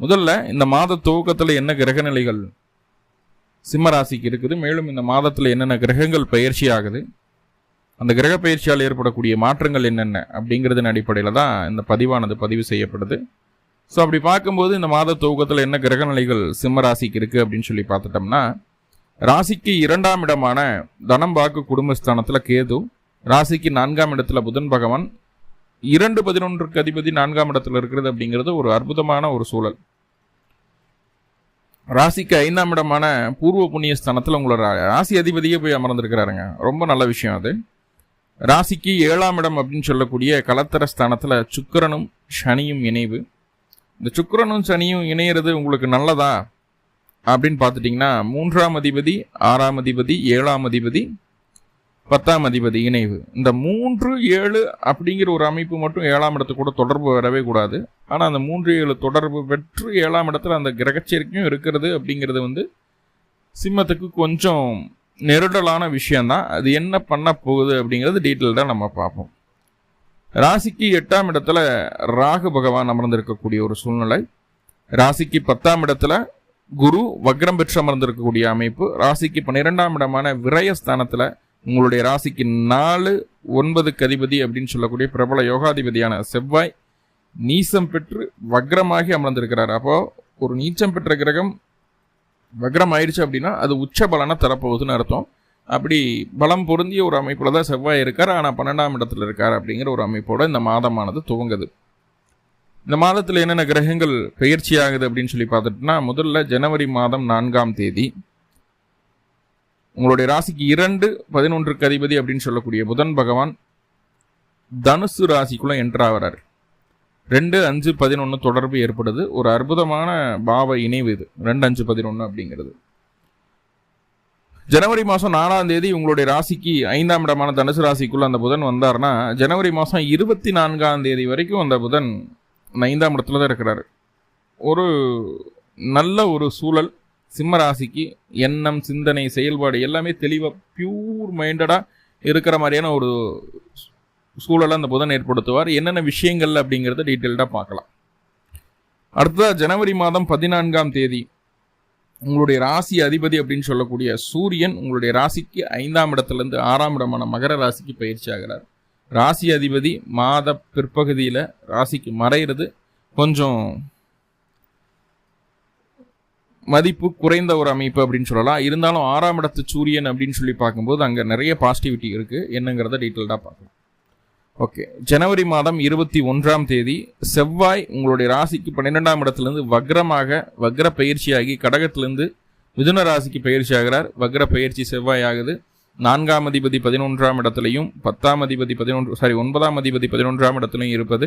முதல்ல இந்த மாத துவக்கத்தில் என்ன கிரகநிலைகள் சிம்மராசிக்கு இருக்குது மேலும் இந்த மாதத்தில் என்னென்ன கிரகங்கள் பயிற்சி ஆகுது அந்த கிரக பயிற்சியால் ஏற்படக்கூடிய மாற்றங்கள் என்னென்ன அப்படிங்கிறதன் அடிப்படையில் தான் இந்த பதிவானது பதிவு செய்யப்படுது. ஸோ அப்படி பார்க்கும்போது இந்த மாத துவக்கத்தில் என்ன கிரகநிலைகள் சிம்ம ராசிக்கு இருக்குது அப்படின்னு சொல்லி பார்த்துட்டோம்னா ராசிக்கு இரண்டாம் இடமான தனம் வாக்கு குடும்பஸ்தானத்தில் கேது ராசிக்கு நான்காம் இடத்துல புதன் பகவான் இரண்டு பதினொன்றுக்கு அதிபதி நான்காம் இடத்துல இருக்கிறது அப்படிங்கிறது ஒரு அற்புதமான ஒரு சூழல். ராசிக்கு ஐந்தாம் இடமான பூர்வ புண்ணிய ஸ்தானத்தில் உங்களோட ரா- ராசி அதிபதியே போய் அமர்ந்திருக்கிறாருங்க. ரொம்ப நல்ல விஷயம் அது. ராசிக்கு ஏழாம் இடம் அப்படின்னு சொல்லக்கூடிய கலத்தர ஸ்தானத்தில் சுக்கரனும் சனியும் இணைவு. இந்த சுக்கரனும் சனியும் இணையிறது உங்களுக்கு நல்லதா? அப்படின்னு பார்த்துட்டிங்கன்னா மூன்றாம் அதிபதி ஆறாம் அதிபதி ஏழாம் அதிபதி பத்தாம் அதிபதி இணைவு. இந்த மூன்று ஏழு அப்படிங்கிற ஒரு அமைப்பு மட்டும் ஏழாம் இடத்து கூட தொடர்பு வரவே கூடாது. ஆனால் அந்த மூன்று ஏழு தொடர்பு பெற்று ஏழாம் இடத்துல அந்த கிரகச்சேர்க்கையும் இருக்கிறது அப்படிங்கிறது வந்து சிம்மத்துக்கு கொஞ்சம் நெருடலான விஷயந்தான் அது என்ன பண்ண போகுது அப்படிங்கிறது டீட்டெயில்டாக நம்ம பார்ப்போம். ராசிக்கு எட்டாம் இடத்துல ராகு பகவான் அமர்ந்திருக்கக்கூடிய ஒரு சூழ்நிலை. ராசிக்கு பத்தாம் இடத்துல குரு வக்ரம் பெற்று அமர்ந்திருக்கக்கூடிய அமைப்பு. ராசிக்கு பன்னிரெண்டாம் இடமான விரயஸ்தானத்தில் உங்களுடைய ராசிக்கு நாலு ஒன்பதுக்கு அதிபதி அப்படின்னு சொல்லக்கூடிய பிரபல யோகாதிபதியான செவ்வாய் நீசம் பெற்று வக்ரமாகி அமர்ந்திருக்கிறார். அப்போ ஒரு நீச்சம் பெற்ற கிரகம் வக்ரம் ஆயிடுச்சு அப்படின்னா அது உச்ச பலனை தரப்போகுதுன்னு அர்த்தம். அப்படி பலம் பொருந்திய ஒரு அமைப்பில் தான் செவ்வாய் இருக்கார். ஆனால் பன்னெண்டாம் இடத்துல இருக்கார் அப்படிங்கிற ஒரு அமைப்போட இந்த மாதமானது துவங்குது. இந்த மாதத்தில் என்னென்ன கிரகங்கள் பயிற்சி ஆகுது அப்படின்னு சொல்லி பார்த்துட்டுனா முதல்ல ஜனவரி மாதம் நான்காம் தேதி உங்களுடைய ராசிக்கு இரண்டு பதினொன்றுக்கு அதிபதி அப்படின்னு சொல்லக்கூடிய புதன் பகவான் தனுசு ராசிக்குள்ள என்ட்ராகிறார் ரெண்டு அஞ்சு பதினொன்று தொடர்பு ஏற்படுது. ஒரு அற்புதமான பாவ இணைவு இது. ரெண்டு அஞ்சு பதினொன்று அப்படிங்கிறது. ஜனவரி மாதம் நாலாம் தேதி உங்களுடைய ராசிக்கு ஐந்தாம் இடமான தனுசு ராசிக்குள்ள அந்த புதன் வந்தார்னா ஜனவரி மாதம் இருபத்தி நான்காம் தேதி வரைக்கும் அந்த புதன் ஐந்தாம் இடத்துல தான் இருக்கிறாரு. ஒரு நல்ல ஒரு சூழல் சிம்ம ராசிக்கு எண்ணம் சிந்தனை செயல்பாடு எல்லாமே தெளிவாக பியூர் மைண்டடாக இருக்கிற மாதிரியான ஒரு சூழலை அந்த புதன் ஏற்படுத்துவார். என்னென்ன விஷயங்கள் அப்படிங்கிறத டீட்டெயில்டாக பார்க்கலாம். அடுத்ததாக ஜனவரி மாதம் பதினான்காம் தேதி உங்களுடைய ராசி அதிபதி அப்படின்னு சொல்லக்கூடிய சூரியன் உங்களுடைய ராசிக்கு ஐந்தாம் இடத்துலேருந்து ஆறாம் இடமான மகர ராசிக்கு பயிற்சி ஆகிறார். ராசி அதிபதி மாத பிற்பகுதியில் ராசிக்கு மறைகிறது கொஞ்சம் மதிப்பு குறைந்த ஒரு அமைப்பு அப்படின்னு சொல்லலாம். இருந்தாலும் ஆறாம் இடத்து சூரியன் அப்படின்னு சொல்லி பார்க்கும்போது அங்கே நிறைய பாசிட்டிவிட்டி இருக்குது என்னங்கிறத டீட்டெயில்டாக பார்க்கலாம் ஓகே ஜனவரி மாதம் இருபத்தி ஒன்றாம் தேதி செவ்வாய் உங்களுடைய ராசிக்கு பன்னிரெண்டாம் இடத்துலேருந்து வக்ரமாக வக்ர பயிற்சியாகி கடகத்திலேருந்து மிதுன ராசிக்கு பயிற்சி ஆகிறார். வக்ர பயிற்சி செவ்வாய் ஆகுது. நான்காம் அதிபதி பதினொன்றாம் இடத்துலையும் பத்தாம் அதிபதி பதினொன்று சாரி ஒன்பதாம் அதிபதி பதினொன்றாம் இடத்துலையும் இருப்பது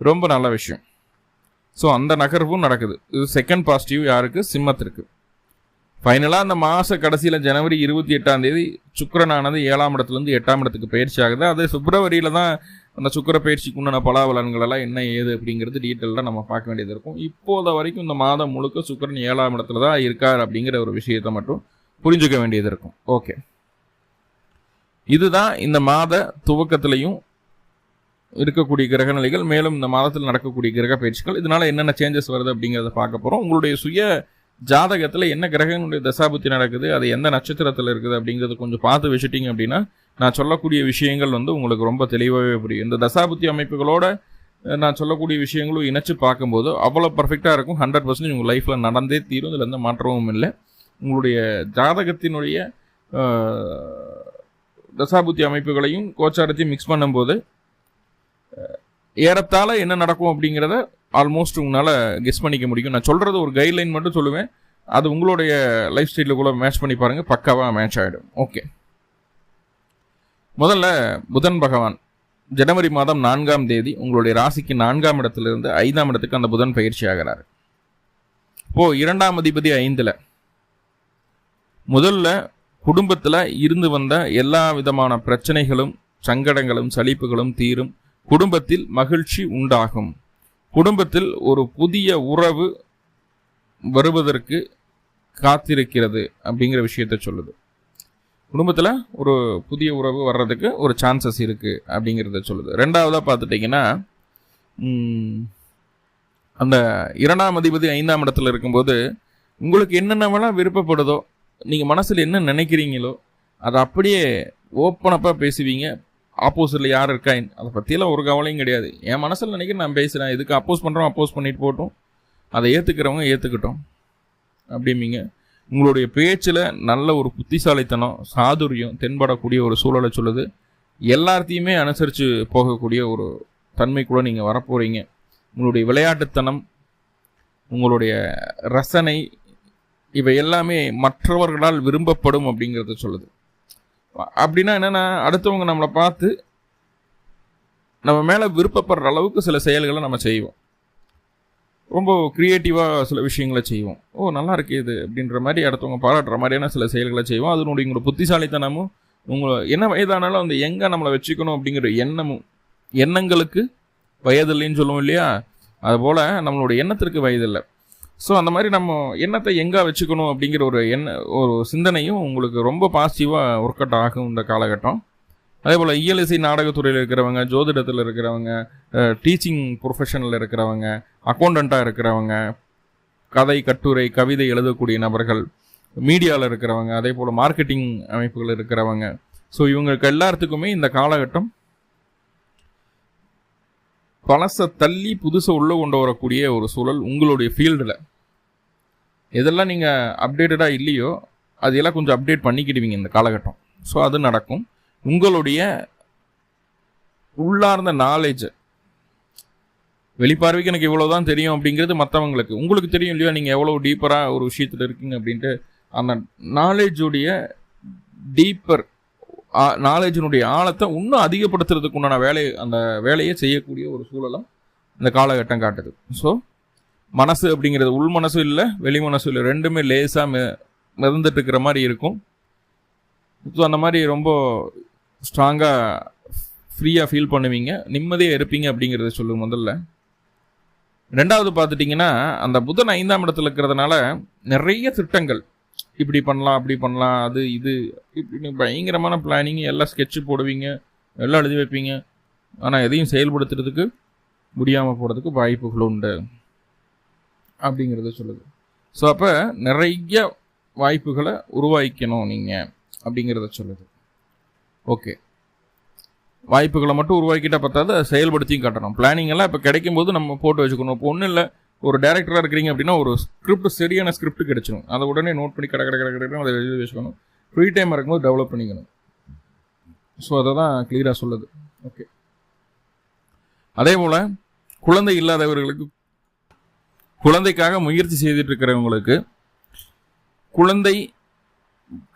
ரொம்ப நல்ல விஷயம். ஸோ அந்த நகர்வும் நடக்குது. இது செகண்ட் பாசிட்டிவ் யாருக்கு? சிம்மத்திற்கு. ஃபைனலாக அந்த மாத கடைசியில் ஜனவரி இருபத்தி எட்டாம் தேதி சுக்கரனானது ஏழாம் இடத்துலேருந்து எட்டாம் இடத்துக்கு பயிற்சி ஆகுது. அது பிப்ரவரியில் தான் அந்த சுக்கிர பயிற்சிக்கு உண்டான பலாபலன்கள் எல்லாம் என்ன ஏது அப்படிங்கிறது டீட்டெயிலாக நம்ம பார்க்க வேண்டியது இருக்கும். இப்போத வரைக்கும் இந்த மாதம் முழுக்க சுக்கிரன் ஏழாம் இடத்துல தான் இருக்கார் அப்படிங்கிற ஒரு விஷயத்தை மட்டும் புரிஞ்சுக்க வேண்டியது இருக்கும். ஓகே இதுதான் இந்த மாத துவக்கத்திலையும் இருக்கக்கூடிய கிரகநிலைகள் மேலும் இந்த மாதத்தில் நடக்கக்கூடிய கிரக பயிற்சிகள் இதனால என்னென்ன சேஞ்சஸ் வருது அப்படிங்கிறத பார்க்க போகிறோம் உங்களுடைய சுய ஜாதகத்தில் என்ன கிரகங்களுடைய தசாபுத்தி நடக்குது அது எந்த நட்சத்திரத்தில் இருக்குது அப்படிங்கிறத கொஞ்சம் பார்த்து வச்சுட்டீங்க அப்படின்னா நான் சொல்லக்கூடிய விஷயங்கள் வந்து உங்களுக்கு ரொம்ப தெளிவாகவே புரியும். இந்த தசாபுத்தி அமைப்புகளோட நான் சொல்லக்கூடிய விஷயங்களும் இணைச்சு பார்க்கும்போது அவ்வளோ பர்ஃபெக்டாக இருக்கும். ஹண்ட்ரட் பர்சன்ட் உங்கள் லைஃப்பில் நடந்தே தீரும். இதில் எந்த மாற்றமும் இல்லை. உங்களுடைய ஜாதகத்தினுடைய தசாபுத்தி அமைப்புகளையும் கோச்சாரத்தையும் மிக்ஸ் பண்ணும்போது ஏறத்தாழ என்ன நடக்கும் அப்படிங்கிறத ஆல்மோஸ்ட் உங்களால் கெஸ் பண்ணிக்க முடியும். நான் சொல்கிறது ஒரு கைட்லைன் மட்டும் சொல்லுவேன். அது உங்களுடைய லைஃப் ஸ்டைலில் கூட மேட்ச் பண்ணி பாருங்கள் பக்காவாக மேட்ச் ஆகிடும் ஓகே முதல்ல புதன் பகவான். ஜனவரி மாதம் நான்காம் தேதி உங்களுடைய ராசிக்கு நான்காம் இடத்திலிருந்து ஐந்தாம் இடத்துக்கு அந்த புதன் பயிற்சி ஆகிறார். இப்போ இரண்டாம் அதிபதி ஐந்தில். முதல்ல குடும்பத்தில் இருந்து வந்த எல்லா விதமான பிரச்சனைகளும் சங்கடங்களும் சலிப்புகளும் தீரும். குடும்பத்தில் மகிழ்ச்சி உண்டாகும். குடும்பத்தில் ஒரு புதிய உறவு வருவதற்கு காத்திருக்கிறது அப்படிங்கிற விஷயத்த சொல்லுது. குடும்பத்தில் ஒரு புதிய உறவு வர்றதுக்கு ஒரு சான்சஸ் இருக்குது அப்படிங்கிறத சொல்லுது. ரெண்டாவதாக பார்த்துட்டிங்கன்னா அந்த இரண்டாம் அதிபதி ஐந்தாம் இடத்துல இருக்கும்போது உங்களுக்கு என்னென்னவெல்லாம் விருப்பப்படுதோ நீங்கள் மனசில் என்ன நினைக்கிறீங்களோ அதை அப்படியே ஓப்பனப்பாக பேசுவீங்க. ஆப்போசிட்டில் யார் இருக்கா? அதை பற்றியெல்லாம் ஒரு கவலையும் கிடையாது. என் மனசில் நினைக்கிறேன் நான் பேசுகிறேன் இதுக்கு அப்போஸ் பண்ணுறோம் அப்போஸ் பண்ணிட்டு போட்டோம். அதை ஏற்றுக்கிறவங்க ஏற்றுக்கிட்டோம் அப்படிம்பீங்க. உங்களுடைய பேச்சில் நல்ல ஒரு புத்திசாலித்தனம் சாதுரியம் தென்படக்கூடிய ஒரு சூழலை சொல்லுது. எல்லாத்தையுமே அனுசரித்து போகக்கூடிய ஒரு தன்மை கூட நீங்கள் வரப்போகிறீங்க உங்களுடைய விளையாட்டுத்தனம் உங்களுடைய ரசனை இவை எல்லாமே மற்றவர்களால் விரும்பப்படும் அப்படிங்கிறத சொல்லுது. அப்படின்னா என்னென்னா அடுத்தவங்க நம்மளை பார்த்து நம்ம மேலே விருப்பப்படுற அளவுக்கு சில செயல்களை நம்ம செய்வோம். ரொம்ப க்ரியேட்டிவாக சில விஷயங்களை செய்வோம். ஓ நல்லா இருக்கு இது அப்படின்ற மாதிரி அடுத்தவங்க பாராட்டுற மாதிரியான சில செயல்களை செய்வோம். அதனுடைய உங்களோட புத்திசாலித்தனமும் உங்களை என்ன வயதானாலும் அந்த எங்கே நம்மளை வச்சுக்கணும் அப்படிங்கிற எண்ணமும் எண்ணங்களுக்கு வயதில்லைன்னு சொல்லுவோம் இல்லையா? அதுபோல் நம்மளோட எண்ணத்திற்கு வயதில்லை. ஸோ அந்த மாதிரி நம்ம எண்ணத்தை எங்கே வச்சுக்கணும் அப்படிங்கிற ஒரு எண்ண ஒரு சிந்தனையும் உங்களுக்கு ரொம்ப பாசிட்டிவாக ஒர்க் அவுட் ஆகும் இந்த காலகட்டம். அதே போல் இயலிசை நாடகத்துறையில் இருக்கிறவங்க ஜோதிடத்தில் இருக்கிறவங்க டீச்சிங் ப்ரொஃபஷனில் இருக்கிறவங்க அக்கௌண்டண்ட்டாக இருக்கிறவங்க கதை கட்டுரை கவிதை எழுதக்கூடிய நபர்கள் மீடியாவில் இருக்கிறவங்க அதே போல் மார்க்கெட்டிங் அமைப்புகள் இருக்கிறவங்க. ஸோ இவங்களுக்கு எல்லாத்துக்குமே இந்த காலகட்டம் பழசை தள்ளி புதுசை உள்ளே கொண்டு வரக்கூடிய ஒரு சூழல் உங்களுடைய ஃபீல்டில் எதெல்லாம் நீங்கள் அப்டேட்டடாக இல்லையோ அதையெல்லாம் கொஞ்சம் அப்டேட் பண்ணிக்கிடுவீங்க இந்த காலகட்டம். ஸோ அது நடக்கும். உங்களுடைய உள்ளார்ந்த நாலேஜ் வெளிப்பார்வைக்கு எனக்கு இவ்வளோ தான் தெரியும் அப்படிங்கிறது மற்றவங்களுக்கு உங்களுக்கு தெரியும் இல்லையோ நீங்கள் எவ்வளோ டீப்பராக ஒரு விஷயத்தில் இருக்கீங்க அப்படின்ட்டு அந்த நாலேஜுடைய டீப்பர் நாலேஜினுடைய ஆழத்தை இன்னும் அதிகப்படுத்துறதுக்கு உண்டான வேலை அந்த வேலையை செய்யக்கூடிய ஒரு சூழலும் இந்த காலகட்டம் காட்டுது. ஸோ மனசு அப்படிங்கிறது உள் மனசும் இல்லை வெளி மனசும் இல்லை. ரெண்டுமே லேசாக மி மிதந்துட்டு இருக்கிற மாதிரி இருக்கும். ஸோ அந்த மாதிரி ரொம்ப ஸ்ட்ராங்காக ஃப்ரீயாக ஃபீல் பண்ணுவீங்க. நிம்மதியாக இருப்பீங்க அப்படிங்கிறத சொல்லுங்க முதல்ல. ரெண்டாவது பார்த்துட்டிங்கன்னா அந்த புதன் ஐந்தாம் இடத்துல இருக்கிறதுனால நிறைய திட்டங்கள் இப்படி பண்ணலாம் அப்படி பண்ணலாம் அது இது. இப்படின்னு பயங்கரமான பிளானிங் எல்லாம் ஸ்கெட்சு போடுவீங்க எல்லாம் எழுதி வைப்பீங்க. ஆனால் எதையும் செயல்படுத்துறதுக்கு முடியாமல் போகிறதுக்கு வாய்ப்புகள் உண்டு. அப்படிங்கிறத சொல்லுது. ஸோ அப்போ நிறைய வாய்ப்புகளை உருவாக்கிக்கணும் நீங்கள் அப்படிங்கிறத சொல்லுது. ஓகே வாய்ப்புகளை மட்டும் உருவாக்கிட்டால் பத்தாது செயல்படுத்தியும் காட்டணும். பிளானிங் எல்லாம் இப்போ கிடைக்கும் போது நம்ம போட்டு வச்சுக்கணும். இப்போ ஒன்றும் இல்லை. ஒரு டேரக்டராக இருக்கிறீங்க அப்படின்னா ஒரு ஸ்கிரிப்ட் சரியான ஸ்கிரிப்ட் கிடைச்சிடும் அதை உடனே நோட் பண்ணி கடை கடை கடை கடை அதை எழுதி வச்சுக்கணும். ஃப்ரீ டைம் இருக்கும்போது டெவலப் பண்ணிக்கணும். ஸோ அதை தான் கிளியராக சொல்லுது. ஓகே அதே போல் குழந்தை இல்லாதவர்களுக்கு குழந்தைக்காக முயற்சி செய்துட்டு இருக்கிறவங்களுக்கு குழந்தை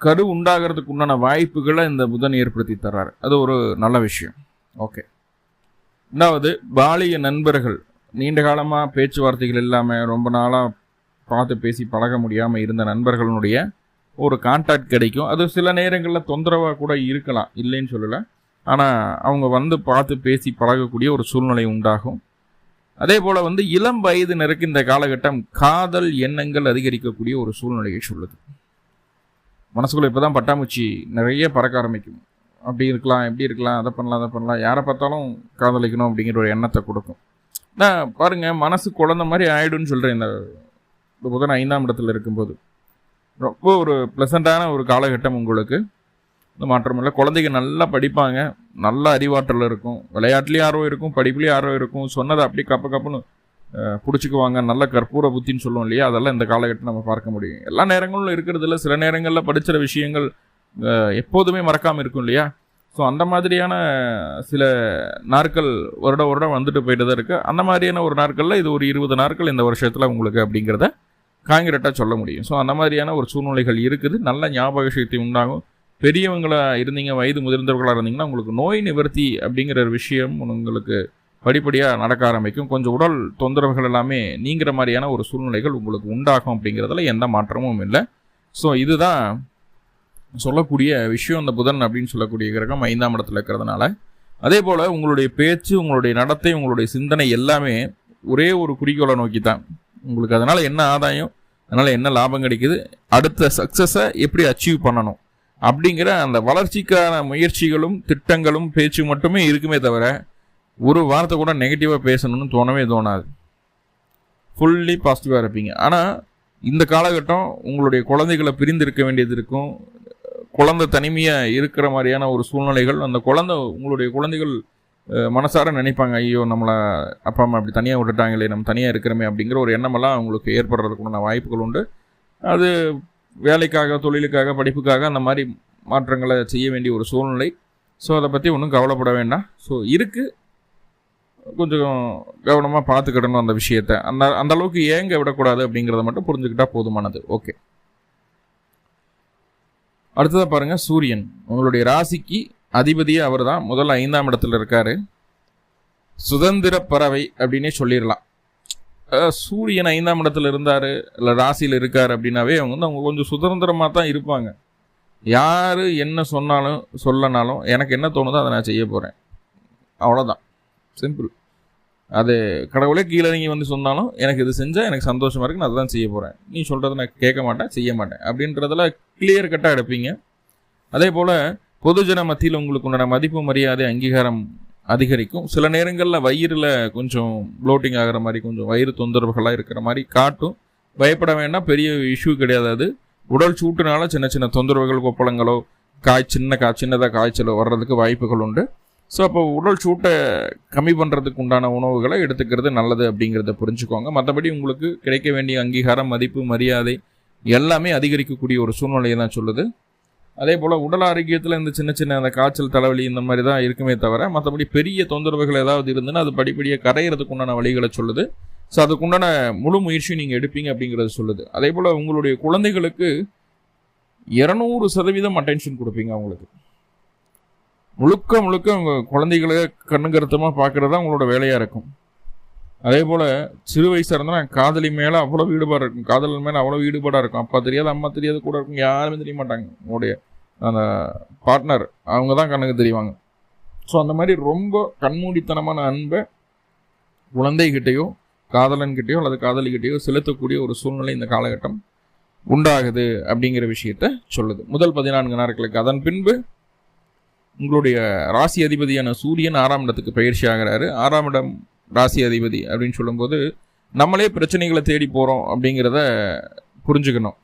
கரு உண்டாகிறதுக்கு உண்டான வாய்ப்புகளை இந்த புதன் ஏற்படுத்தி தர்றாரு. அது ஒரு நல்ல விஷயம். ஓகே ரெண்டாவது பாலிய நண்பர்கள். நீண்ட காலமாக பேச்சுவார்த்தைகள் இல்லாமல் ரொம்ப நாளாக பார்த்து பேசி பழக முடியாமல் இருந்த நண்பர்களுடைய ஒரு கான்டாக்ட் கிடைக்கும். அது சில நேரங்களில் தொந்தரவாக கூட இருக்கலாம். இல்லைன்னு சொல்லலை. ஆனால் அவங்க வந்து பார்த்து பேசி பழகக்கூடிய ஒரு சூழ்நிலை உண்டாகும். அதே போல் வந்து இளம் வயதினருக்கு இந்த காலகட்டம் காதல் எண்ணங்கள் அதிகரிக்கக்கூடிய ஒரு சூழ்நிலையை சொல்லுது. மனசுக்குள்ளே இப்போ தான் பட்டாமூச்சி நிறைய பறக்க ஆரம்பிக்கும். அப்படி இருக்கலாம் எப்படி இருக்கலாம் அதை பண்ணலாம் அதை பண்ணலாம். யாரை பார்த்தாலும் காதலிக்கணும் அப்படிங்கிற ஒரு எண்ணத்தை கொடுக்கும். நான் பாருங்க மனசு குழந்த மாதிரி ஆயிடும்னு சொல்கிறேன் இந்த புதன் ஐந்தாம் இடத்துல இருக்கும்போது. ரொம்ப ஒரு ப்ளசண்ட்டான ஒரு காலகட்டம் உங்களுக்கு. இந்த மாற்றம் இல்லை குழந்தைங்க நல்லா படிப்பாங்க. நல்ல அறிவாற்றல் இருக்கும். விளையாட்டுலேயும் ஆர்வம் இருக்கும் படிப்புலேயும் ஆர்வம் இருக்கும். சொன்னதை அப்படியே கப்ப கப்புன்னு பிடிச்சிக்குவாங்க. நல்ல கற்பூர புத்தின்னு சொல்லுவோம் இல்லையா? அதெல்லாம் இந்த காலகட்டம் நம்ம பார்க்க முடியும். எல்லா நேரங்களும் இருக்கிறதில்ல. சில நேரங்களில் படிச்சிற விஷயங்கள் எப்போதுமே மறக்காமல் இருக்கும் இல்லையா? ஸோ அந்த மாதிரியான சில நாட்கள் வருட வருடம் வந்துட்டு போயிட்டு தான் இருக்குது அந்த மாதிரியான ஒரு நாட்களில் இது ஒரு இருபது நாட்கள் இந்த வருஷத்தில் உங்களுக்கு அப்படிங்கிறத காங்கிரட்டாக சொல்ல முடியும். ஸோ அந்த மாதிரியான ஒரு சூழ்நிலைகள் இருக்குது. நல்ல ஞாபக சக்தி உண்டாகும். பெரியவங்களா இருந்தீங்க வயது முதிர்ந்தவர்களாக இருந்தீங்கன்னா உங்களுக்கு நோய் நிவர்த்தி அப்படிங்கிற ஒரு விஷயம் உங்களுக்கு படிப்படியாக நடக்க ஆரம்பிக்கும். கொஞ்சம் உடல் தொந்தரவுகள் எல்லாமே நீங்கிற மாதிரியான ஒரு சூழ்நிலைகள் உங்களுக்கு உண்டாகும் அப்படிங்கிறதுல எந்த மாற்றமும் இல்லை. ஸோ இதுதான் சொல்லக்கூடிய விஷயம் அந்த புதன் அப்படின்னு சொல்லக்கூடிய கிரகம் ஐந்தாம் இடத்துல இருக்கிறதுனால. அதே போல் உங்களுடைய பேச்சு உங்களுடைய நடத்தை உங்களுடைய சிந்தனை எல்லாமே ஒரே ஒரு குறிக்கோளை நோக்கி தான் உங்களுக்கு அதனால் என்ன ஆதாயம் அதனால் என்ன லாபம் கிடைக்குது அடுத்த சக்ஸஸை எப்படி அச்சீவ் பண்ணணும் அப்படிங்கிற அந்த வளர்ச்சிக்கான முயற்சிகளும் திட்டங்களும் பேச்சு மட்டுமே இருக்குமே தவிர ஒரு வாரத்தை கூட நெகட்டிவாக பேசணும்னு தோணவே தோணாது. ஃபுல்லி பாசிட்டிவாக இருப்பீங்க. ஆனால் இந்த காலகட்டம் உங்களுடைய குழந்தைகளை பிரிந்து இருக்க வேண்டியது இருக்கும். குழந்தை தனிமையாக இருக்கிற மாதிரியான ஒரு சூழ்நிலைகள் அந்த குழந்தை உங்களுடைய குழந்தைகள் மனசார நினைப்பாங்க ஐயோ நம்மளை அப்பா அம்மா அப்படி தனியாக விட்டுட்டாங்களே நம்ம தனியாக இருக்கிறோமே அப்படிங்கிற ஒரு எண்ணமெல்லாம் அவங்களுக்கு ஏற்படுறதுக்குண்டான வாய்ப்புகள் உண்டு. அது வேலைக்காக தொழிலுக்காக படிப்புக்காக அந்த மாதிரி மாற்றங்களை செய்ய வேண்டிய ஒரு சூழ்நிலை. ஸோ அதை பற்றி ஒன்றும் கவலைப்பட வேண்டாம். ஸோ இருக்குது கொஞ்சம் கவனமாக பார்த்துக்கிடணும் அந்த விஷயத்த. அந்த அந்த அளவுக்கு ஏங்க விடக்கூடாது அப்படிங்கிறத மட்டும் புரிஞ்சுக்கிட்டால் போதுமானது. ஓகே. அடுத்ததாக பாருங்கள் சூரியன். உங்களுடைய ராசிக்கு அதிபதியே அவர் தான் முதல்ல ஐந்தாம் இடத்துல இருக்கார். சுதந்திர பறவை அப்படின்னே சொல்லிடலாம். சூரியன் ஐந்தாம் இடத்துல இருந்தார் இல்லை ராசியில் இருக்கார் அப்படின்னாவே அவங்க வந்து அவங்க கொஞ்சம் சுதந்திரமாக தான் இருப்பாங்க. யார் என்ன சொன்னாலும் சொல்லனாலும் எனக்கு என்ன தோணுதோ அதை நான் செய்ய போகிறேன் அவ்வளோதான் சிம்பிள் அது கடவுளே கீழே நீங்கள் வந்து சொன்னாலும் எனக்கு இது செஞ்சால் எனக்கு சந்தோஷமாக இருக்குது நான் அதுதான் செய்ய போகிறேன் நீ சொல்கிறத நான் கேட்க மாட்டேன் செய்ய மாட்டேன். அப்படின்றதில் கிளியர் கட்டாக எடுப்பீங்க. அதே போல் பொதுஜன மத்தியில் உங்களுக்கு உண்டான மதிப்பு மரியாதை அங்கீகாரம் அதிகரிக்கும். சில நேரங்களில் வயிறில் கொஞ்சம் ப்ளோட்டிங் ஆகிற மாதிரி கொஞ்சம் வயிறு தொந்தரவுகளாக இருக்கிற மாதிரி காட்டும். பயப்பட வேண்டாம் பெரிய இஷ்யூ கிடையாது அது. உடல் சூட்டுனால சின்ன சின்ன தொந்தரவுகள் கொப்பளங்களோ காய் சின்ன கா சின்னதாக காய்ச்சலோ வர்றதுக்கு வாய்ப்புகள் உண்டு. ஸோ அப்போ உடல் சூட்டை கம்மி பண்ணுறதுக்கு உண்டான உணவுகளை எடுத்துக்கிறது நல்லது அப்படிங்கிறத புரிஞ்சுக்கோங்க. மற்றபடி உங்களுக்கு கிடைக்க வேண்டிய அங்கீகாரம் மதிப்பு மரியாதை எல்லாமே அதிகரிக்கக்கூடிய ஒரு சூழ்நிலையை தான் சொல்லுது. அதே போல் உடல் ஆரோக்கியத்தில் இந்த சின்ன சின்ன அந்த காய்ச்சல் தலைவலி இந்த மாதிரி தான் இருக்குமே தவிர மற்றபடி பெரிய தொந்தரவுகள் ஏதாவது இருந்துன்னா அது படிப்படியாக கரையிறதுக்கு உண்டான வழிகளை சொல்லுது. ஸோ அதுக்குண்டான முழு முயற்சியும் நீங்கள் எடுப்பீங்க அப்படிங்கிறது சொல்லுது. அதே போல் உங்களுடைய குழந்தைகளுக்கு இரநூறு சதவீதம் அட்டென்ஷன் கொடுப்பீங்க அவங்களுக்கு. முழுக்க முழுக்க உங்கள் குழந்தைகளை கண்ணுங்கருத்தமாக பார்க்குறது தான் உங்களோட வேலையாக இருக்கும். அதே போல் சிறு வயசாக இருந்தால் காதலி மேலே அவ்வளோ ஈடுபாடு இருக்கும். காதலன் மேலே அவ்வளோ ஈடுபாடாக இருக்கும். அப்பா தெரியாது அம்மா தெரியாது கூட இருக்கும் யாருமே தெரிய மாட்டாங்க. உங்களுடைய அந்த பார்ட்னர் அவங்க தான் கண்ணுக்கு தெரிவாங்க. ஸோ அந்த மாதிரி ரொம்ப கண்மூடித்தனமான அன்பை குழந்தைகிட்டேயோ காதலன்கிட்டயோ அல்லது காதலிக்கிட்டேயோ செலுத்தக்கூடிய ஒரு சூழ்நிலை இந்த காலகட்டம் உண்டாகுது அப்படிங்கிற விஷயத்த சொல்லுது. முதல் பதினான்கு நாட்களுக்கு அதன் பின்பு உங்களுடைய ராசி அதிபதியான சூரியன் ஆறாம் இடத்துக்கு பயிற்சி ஆகிறாரு. ஆறாம் இடம் ராசி அதிபதி அப்படின்னு சொல்லும்போது நம்மளே பிரச்சனைகளை தேடி போகிறோம் அப்படிங்கிறத புரிஞ்சுக்கணும்.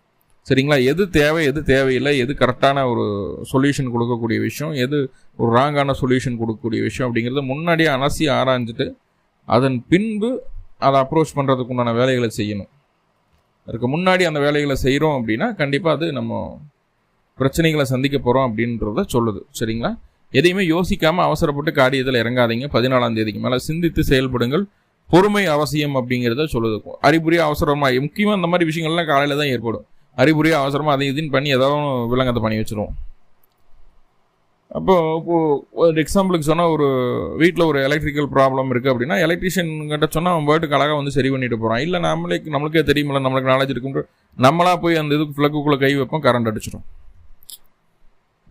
சரிங்களா? எது தேவை எது தேவையில்லை எது கரெக்டான ஒரு சொல்யூஷன் கொடுக்கக்கூடிய விஷயம் எது ஒரு ராங்கான சொல்யூஷன் கொடுக்கக்கூடிய விஷயம் அப்படிங்கிறத முன்னாடியே அலசி ஆராய்ஞ்சிட்டு அதன் பின்பு அதை அப்ரோச் பண்ணுறதுக்கு உண்டான வேலைகளை செய்யணும். அதுக்கு முன்னாடி அந்த வேலைகளை செய்கிறோம் அப்படின்னா கண்டிப்பாக அது நம்ம பிரச்சனைகளை சந்திக்க போகிறோம் அப்படின்றத சொல்லுது. சரிங்களா? எதையுமே யோசிக்காமல் அவசரப்பட்டு காரியத்தில் இறங்காதீங்க. பதினாலாம் தேதிக்கு மேலே சிந்தித்து செயல்படுங்கள். பொறுமை அவசியம் அப்படிங்கிறத சொல்லுது. அறிகுறியாக அவசரமாக முக்கியமாக இந்த மாதிரி விஷயங்கள்லாம் காலையில் தான் ஏற்படும். அறிகுறியாக அவசரமாக அதை இதுன்னு பண்ணி ஏதாவது விலங்கத்தை பண்ணி வச்சுருவோம். அப்போ இப்போது ஒரு எக்ஸாம்பிளுக்கு சொன்னால் ஒரு வீட்டில் ஒரு எலக்ட்ரிக்கல் ப்ராப்ளம் இருக்குது அப்படின்னா எலக்ட்ரிஷியன் கிட்ட சொன்னால் அவன் பாட்டுக்கு அழகாக வந்து சரி பண்ணிட்டு போகிறான் இல்லை நம்மளே நம்மளுக்கே தெரியுமில்ல நம்மளுக்கு நாலேஜ் இருக்குன்ற நம்மளாக போய் அந்த இதுக்கு ஃப்ளக்குக்குள்ளே கை வைப்போம் கரண்ட் அடிச்சிடும்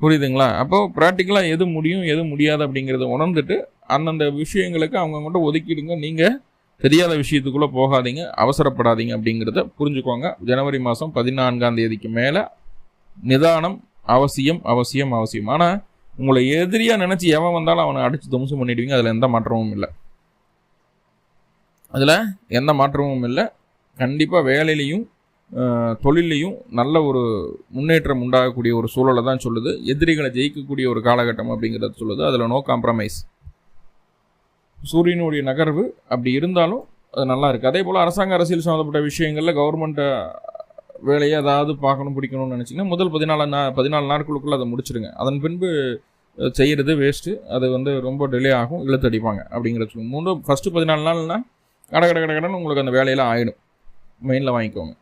புரியுதுங்களா? அப்போது ப்ராக்டிக்கலாக எது முடியும் எது முடியாது அப்படிங்கிறத உணர்ந்துட்டு அந்தந்த விஷயங்களுக்கு அவங்கவுங்கள்ட்ட ஒதுக்கிடுங்க. நீங்கள் தெரியாத விஷயத்துக்குள்ளே போகாதீங்க அவசரப்படாதீங்க அப்படிங்கிறத புரிஞ்சுக்கோங்க. ஜனவரி மாதம் பதினான்காம் தேதிக்கு மேலே நிதானம் அவசியம் அவசியம் அவசியம். ஆனால் உங்களை எதிரியாக நினச்சி எவன் வந்தாலும் அவனை அடித்து தும்சம் பண்ணிடுவீங்க. அதில் எந்த மாற்றமும் இல்லை. அதில் எந்த மாற்றமும் இல்லை. கண்டிப்பாக வேலையிலையும் தொழிலையும் நல்ல ஒரு முன்னேற்றம் உண்டாகக்கூடிய ஒரு சூழலை தான் சொல்லுது. எதிரிகளை ஜெயிக்கக்கூடிய ஒரு காலகட்டம் அப்படிங்கிறத சொல்லுது. அதில் நோ காம்ப்ரமைஸ் சூரியனுடைய நகர்வு அப்படி இருந்தாலும் அது நல்லா இருக்குது அதே போல் அரசாங்க அரசியல் சம்மந்தப்பட்ட விஷயங்களில் கவர்மெண்ட்டை வேலையை ஏதாவது பார்க்கணும் பிடிக்கணும்னு நினச்சிங்கன்னா முதல் பதினாலு நா பதினாலு நாட்களுக்குள்ளே அதை முடிச்சிடுங்க அதன் பின்பு செய்கிறது வேஸ்ட்டு அது வந்து ரொம்ப டிலே ஆகும் இழுத்தடிப்பாங்க அப்படிங்கிறத சொல்லுவோம் மூணு ஃபஸ்ட்டு பதினாலு நாள்னால் கடை கடை கடை உங்களுக்கு அந்த வேலையெல்லாம் ஆகிடும் மெயினில் வாங்கிக்கோங்க.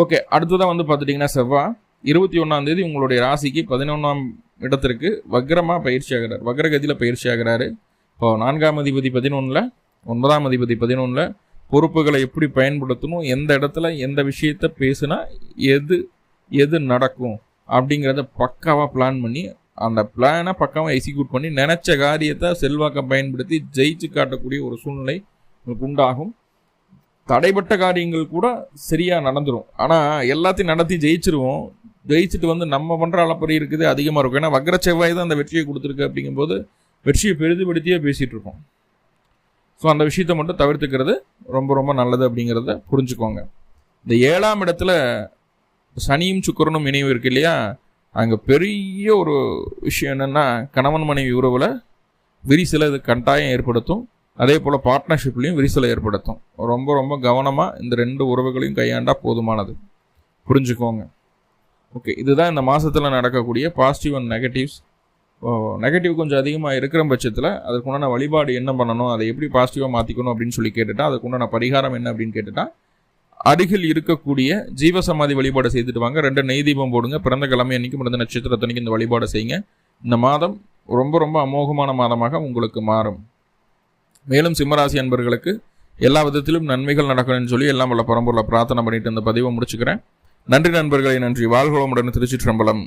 ஓகே அடுத்ததாக வந்து பார்த்துட்டிங்கன்னா செவ்வாய் இருபத்தி ஒன்றாந்தேதி உங்களுடைய ராசிக்கு பதினொன்றாம் இடத்திற்கு வக்ரமாக பயிற்சி ஆகிறார். வக்ரகதியில் பயிற்சி ஆகிறாரு. இப்போ நான்காம் அதிபதி பதினொன்றில் ஒன்பதாம் அதிபதி பதினொன்றில் பொறுப்புகளை எப்படி பயன்படுத்தணும் எந்த இடத்துல எந்த விஷயத்த பேசுனா எது எது நடக்கும் அப்படிங்கிறத பக்காவாக பிளான் பண்ணி அந்த பிளானை பக்காவாக எக்ஸிக்யூட் பண்ணி நினச்ச காரியத்தை செல்வாக்கை பயன்படுத்தி ஜெயிச்சு காட்டக்கூடிய ஒரு சூழ்நிலை உங்களுக்கு உண்டாகும். தடைப்பட்ட காரியங்கள் கூட சரியாக நடந்துடும் ஆனால் எல்லாத்தையும் நடத்தி ஜெயிச்சிருவோம். ஜெயிச்சுட்டு வந்து நம்ம பண்ணுற அளப்பறி இருக்குது அதிகமாக இருக்கும். ஏன்னா வக்ர செவ்வாய் தான் அந்த வெற்றியை கொடுத்துருக்கு அப்படிங்கும்போது வெற்றியை பெரிதுபடுத்தியே பேசிகிட்டு இருக்கோம். ஸோ அந்த விஷயத்த மட்டும் தவிர்த்துக்கிறது ரொம்ப ரொம்ப நல்லது அப்படிங்கிறத புரிஞ்சுக்கோங்க. இந்த ஏழாம் இடத்துல சனியும் சுக்கரனும் இணைவு இருக்கு இல்லையா? அங்கே பெரிய ஒரு விஷயம் என்னென்னா கணவன் மனைவி உறவில் விரிசலை இது கட்டாயம் ஏற்படுத்தும். அதே போல் பார்ட்னர்ஷிப்லேயும் விரிசலை ஏற்படுத்தும். ரொம்ப ரொம்ப கவனமாக இந்த ரெண்டு உறவுகளையும் கையாண்டால் போதுமானது. புரிஞ்சுக்கோங்க. ஓகே இதுதான் இந்த மாதத்தில் நடக்கக்கூடிய பாசிட்டிவ் அண்ட் நெகட்டிவ்ஸ் நெகட்டிவ் கொஞ்சம் அதிகமாக இருக்கிற பட்சத்தில் அதுக்குண்டான வழிபாடு என்ன பண்ணணும் அதை எப்படி பாசிட்டிவாக மாற்றிக்கணும் அப்படின்னு சொல்லி கேட்டுட்டா அதுக்குண்டான பரிகாரம் என்ன அப்படின்னு கேட்டுட்டா அருகில் இருக்கக்கூடிய ஜீவசமாதி வழிபாடு செய்துட்டு வாங்க. ரெண்டு நெய் தீபம் போடுங்க. பிறந்த கிழமை அன்னைக்கும் பிறந்த நட்சத்திரத்தன்னைக்கு இந்த வழிபாடு செய்யுங்க. இந்த மாதம் ரொம்ப ரொம்ப அமோகமான மாதமாக உங்களுக்கு மாறும். மேலும் சிம்மராசி அன்பர்களுக்கு எல்லா விதத்திலும் நன்மைகள் நடக்கணும்னு சொல்லி எல்லாம் வல்ல பரம்பூரில் பிரார்த்தனை பண்ணிட்டு இந்த பதிவை முடிச்சுக்கிறேன். நன்றி நண்பர்களை நன்றி. வாழ்களமுடன் திருச்சிற்றம்பலம்.